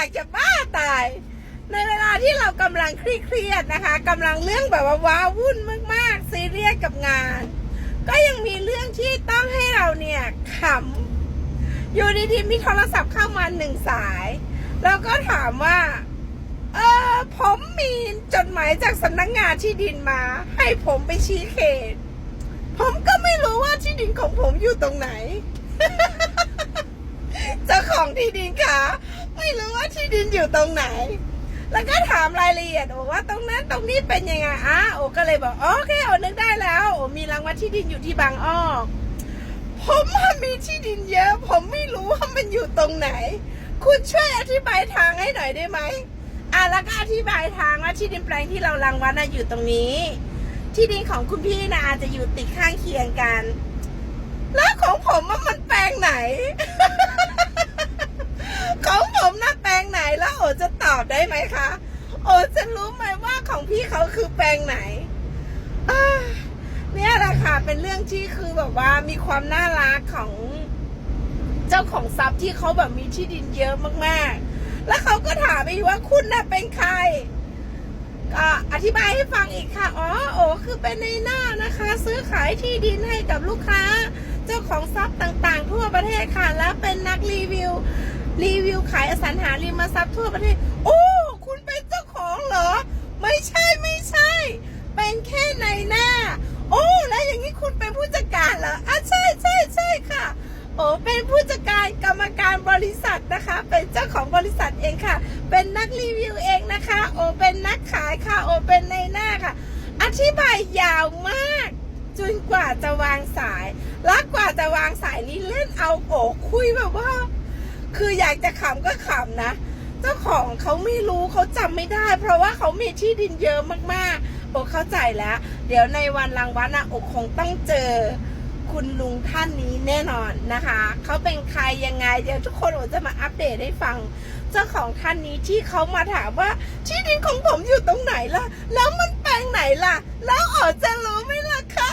ากจะบ้าตาย ในเวลาที่เรากำลังเครียดนะคะกำลังเรื่องแบบว่าว้าวุ่นมากๆซีเรียสกับงาน ก็ยังมีเรื่องที่ต้องให้เราเนี่ยขำอยู่ดีๆมีโทรศัพท์เข้ามาหนึ่งสาย แล้วก็ถามว่าเออผมมีจดหมายจากสำนักงานที่ดินมา ให้ผมไปชี้เขต ผมก็ไม่รู้ว่าที่ดินของผมอยู่ตรงไหน เจ้าของที่ดินคะ ไม่รู้ว่าที่ดินอยู่ตรงไหน แล้วก็ถามรายละเอียดบอกว่าตรงนั้นตรงนี้เป็นยังไงอะโอก็เลยบอกโอเคโอนึกได้แล้วโอมีรางวัลที่ดินอยู่ที่บางอ้อผมว่ามีที่ดินเยอะ ผมไม่รู้ว่ามันอยู่ตรงไหน คุณช่วยอธิบายทางให้หน่อยได้ไหมอะแล้วก็อธิบายทางว่าที่ดินแปลงที่เรารางวัลน่ะอยู่ตรงนี้ ที่ดินของคุณพี่นะอาจจะอยู่ติดข้างเคียงกัน แล้วของผมว่ามัน อจะตอบได้ไหมคะ โอ้จะรู้ไหมว่าของพี่เขาคือแปลงไหนเนี่ยแหละค่ะ เป็นเรื่องที่คือแบบว่ามีความน่ารักของเจ้าของทรัพย์ที่เขาแบบมีที่ดินเยอะมากๆ แล้วเขาก็ถามอีกว่าคุณน่ะเป็นใคร ก็อธิบายให้ฟังอีกค่ะ อ๋อ โอ้คือเป็นในหน้านะคะ ซื้อขายที่ดินให้กับลูกค้า เจ้าของทรัพย์ต่างๆ ทั่วประเทศค่ะ แล้วเป็นนักรีวิว ขายอสังหาริมทรัพย์ทั่วประเทศ โอ้ คุณเป็นเจ้าของเหรอ ไม่ใช่ไม่ใช่ เป็นแค่ในหน้า โอ้ แล้วอย่างนี้คุณเป็นผู้จัดการเหรออะใช่ใช่ใช่ค่ะ โอ้ เป็นผู้จัดการกรรมการบริษัทนะคะ เป็นเจ้าของบริษัทเองค่ะ เป็นนักรีวิวเองนะคะ โอ้ เป็นนักขายค่ะ โอ้ เป็นในหน้าค่ะ อธิบายยาวมากจนกว่าจะวางสาย แล้วกว่าจะวางสายนี้เล่นเอาโอกคุยแบบว่า คืออยากจะขำก็ขำนะ เจ้าของเขาไม่รู้เขาจำไม่ได้ เพราะว่าเขามีที่ดินเยอะมากๆโอเข้าใจแล้ว เดี๋ยวในวันรางวัลนะโอกคงต้องเจอคุณลุงท่านนี้แน่นอนนะคะ เขาเป็นใครยังไง เดี๋ยวทุกคนโอจะมาอัปเดตให้ฟัง เจ้าของท่านนี้ที่เขามาถามว่าที่ดินของผมอยู่ตรงไหนล่ะ แล้วมันแปลงไหนล่ะ แล้วโอจะรู้ไหมล่ะคะ